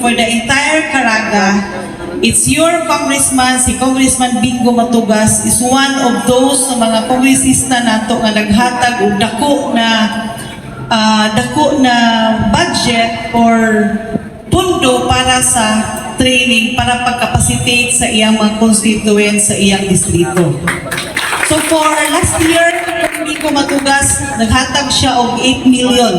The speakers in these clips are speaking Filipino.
for the entire Caraga. It's your congressman, si Congressman Bingo Matugas is one of those sa mga kongresista nato nga naghatag og dako na ah, dako na budget or pundo para sa training para pagkapacitate sa iyang mga constituents sa iyang distrito. So for last year, ko matugas, naghatag siya og 8 million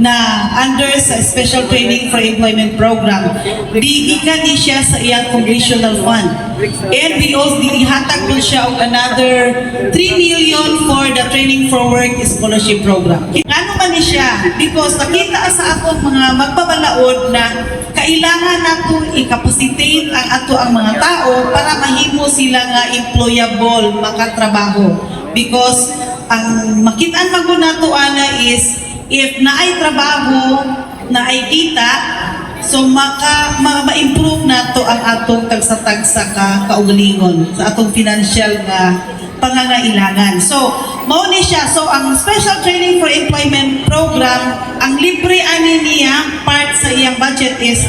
na under sa Special Training for Employment Program. Digikan ni siya sa iyang congressional fund. And we also dihatag po siya og another 3 million for the Training for Work Scholarship Program. Ano man ni siya? Because nakita sa akong mga magbabalaod na kailangan nato i-capacitate ang ato ang mga tao para mahimo sila nga employable makatrabaho because ang makitaan magud nato ana is if naay trabaho naay kita so maka ma- ma-improve nato ang atong tagsa-tagsa ka kaugalingon sa atong financial nga pangangailangan. So, mao ni siya. So, ang Special Training for Employment Program, ang libre ani niya, part sa iyang budget is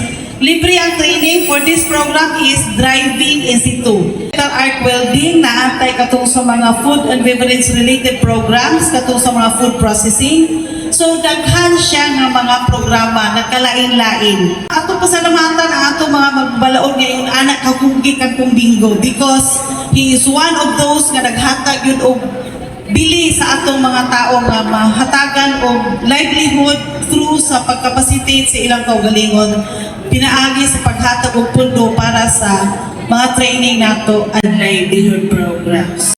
Libre ang training for this program is Driving Institute. Ito arc welding na antay katong sa mga food and beverage related programs, katong sa mga food processing. So daghan siya nga mga programa na kalain-lain. Ato pasalamatan ang ato mga magbalaod ngayon anak kakugi kag kung bingo because he is one of those nga naghatag yun og bili sa atong mga tao nga mahatagan og livelihood through sa pagkapacitate sa ilang kaugalingon pinaagi sa paghatag og pundo para sa mga training nato and livelihood programs.